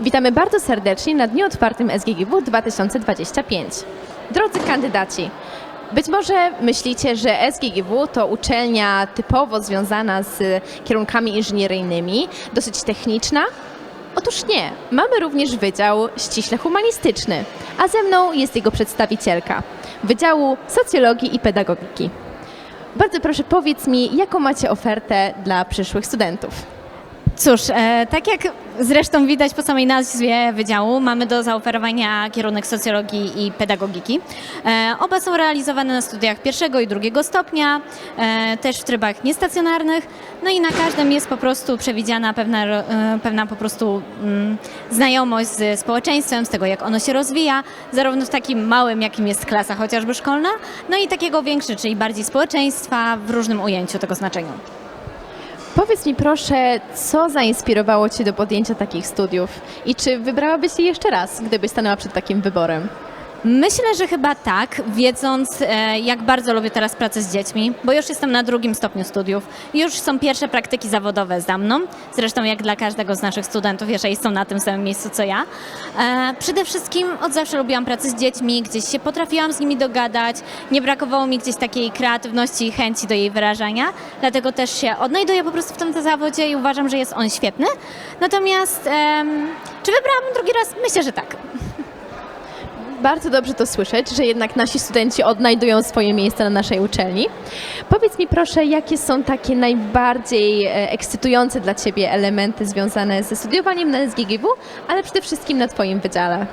Witamy bardzo serdecznie na Dniu Otwartym SGGW 2025. Drodzy kandydaci, być może myślicie, że SGGW to uczelnia typowo związana z kierunkami inżynieryjnymi, dosyć techniczna. Otóż nie, mamy również wydział ściśle humanistyczny, a ze mną jest jego przedstawicielka Wydziału Socjologii i Pedagogiki. Bardzo proszę powiedz mi, jaką macie ofertę dla przyszłych studentów? Cóż, e, tak jak zresztą widać po samej nazwie wydziału, mamy do zaoferowania kierunek socjologii i pedagogiki. E, oba są realizowane na studiach pierwszego i drugiego stopnia, e, też w trybach niestacjonarnych. No i na każdym jest po prostu przewidziana pewna, e, pewna po prostu mm, znajomość z społeczeństwem, z tego jak ono się rozwija, zarówno w takim małym, jakim jest klasa chociażby szkolna, no i takiego większy, czyli bardziej społeczeństwa w różnym ujęciu tego znaczenia. Powiedz mi proszę, co zainspirowało Cię do podjęcia takich studiów i czy wybrałabyś je jeszcze raz, gdybyś stanęła przed takim wyborem? Myślę, że chyba tak, wiedząc e, jak bardzo lubię teraz pracę z dziećmi, bo już jestem na drugim stopniu studiów. Już są pierwsze praktyki zawodowe za mną, zresztą jak dla każdego z naszych studentów, jeżeli są na tym samym miejscu co ja. E, przede wszystkim od zawsze lubiłam pracę z dziećmi, gdzieś się potrafiłam z nimi dogadać, nie brakowało mi gdzieś takiej kreatywności i chęci do jej wyrażania, dlatego też się odnajduję po prostu w tym zawodzie i uważam, że jest on świetny. Natomiast czy wybrałabym drugi raz? Myślę, że tak. Bardzo dobrze to słyszeć, że jednak nasi studenci odnajdują swoje miejsce na naszej uczelni. Powiedz mi proszę, jakie są takie najbardziej e, ekscytujące dla Ciebie elementy związane ze studiowaniem na SGGW, ale przede wszystkim na Twoim wydziale?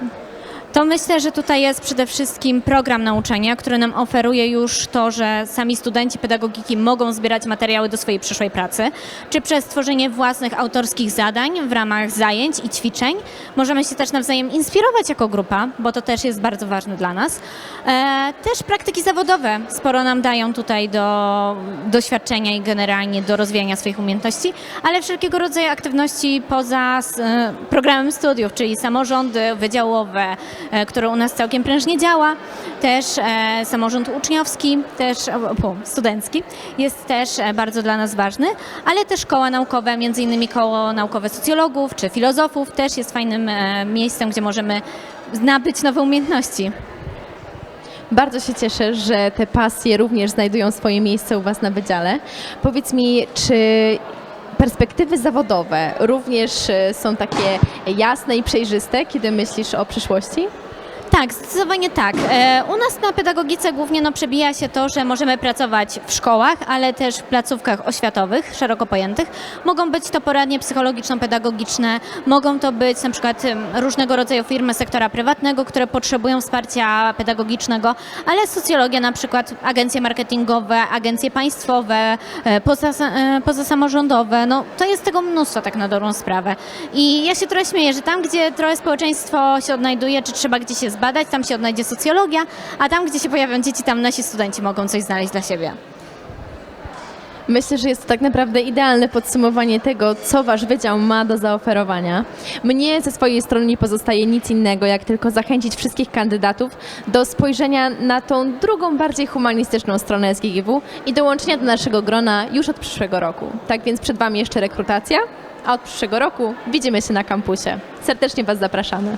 To myślę, że tutaj jest przede wszystkim program nauczania, który nam oferuje już to, że sami studenci pedagogiki mogą zbierać materiały do swojej przyszłej pracy, czy przez tworzenie własnych autorskich zadań w ramach zajęć i ćwiczeń. Możemy się też nawzajem inspirować jako grupa, bo to też jest bardzo ważne dla nas. E, też praktyki zawodowe sporo nam dają tutaj do doświadczenia i generalnie do rozwijania swoich umiejętności, ale wszelkiego rodzaju aktywności poza e, programem studiów, czyli samorządy wydziałowe, które u nas całkiem prężnie działa, też e, samorząd uczniowski, też studencki jest też e, bardzo dla nas ważny, ale też koła naukowe, między innymi koło naukowe socjologów czy filozofów też jest fajnym e, miejscem, gdzie możemy nabyć nowe umiejętności. Bardzo się cieszę, że te pasje również znajdują swoje miejsce u Was na wydziale. Powiedz mi, czy perspektywy zawodowe również e, są takie jasne i przejrzyste, kiedy myślisz o przyszłości? Tak, zdecydowanie tak. E, U nas na pedagogice głównie no, przebija się to, że możemy pracować w szkołach, ale też w placówkach oświatowych, szeroko pojętych. Mogą być to poradnie psychologiczno-pedagogiczne, mogą to być na przykład różnego rodzaju firmy sektora prywatnego, które potrzebują wsparcia pedagogicznego, ale socjologia na przykład, agencje marketingowe, agencje państwowe, e, poza, e, pozasamorządowe, no to jest tego mnóstwo tak na dobrą sprawę. I ja się trochę śmieję, że tam, gdzie trochę społeczeństwo się odnajduje, czy trzeba gdzieś się zbadać, tam się odnajdzie socjologia, a tam, gdzie się pojawią dzieci, tam nasi studenci mogą coś znaleźć dla siebie. Myślę, że jest to tak naprawdę idealne podsumowanie tego, co Wasz Wydział ma do zaoferowania. Mnie ze swojej strony nie pozostaje nic innego, jak tylko zachęcić wszystkich kandydatów do spojrzenia na tą drugą, bardziej humanistyczną stronę SGGW i dołączenia do naszego grona już od przyszłego roku. Tak więc przed Wami jeszcze rekrutacja, a od przyszłego roku widzimy się na kampusie. Serdecznie Was zapraszamy.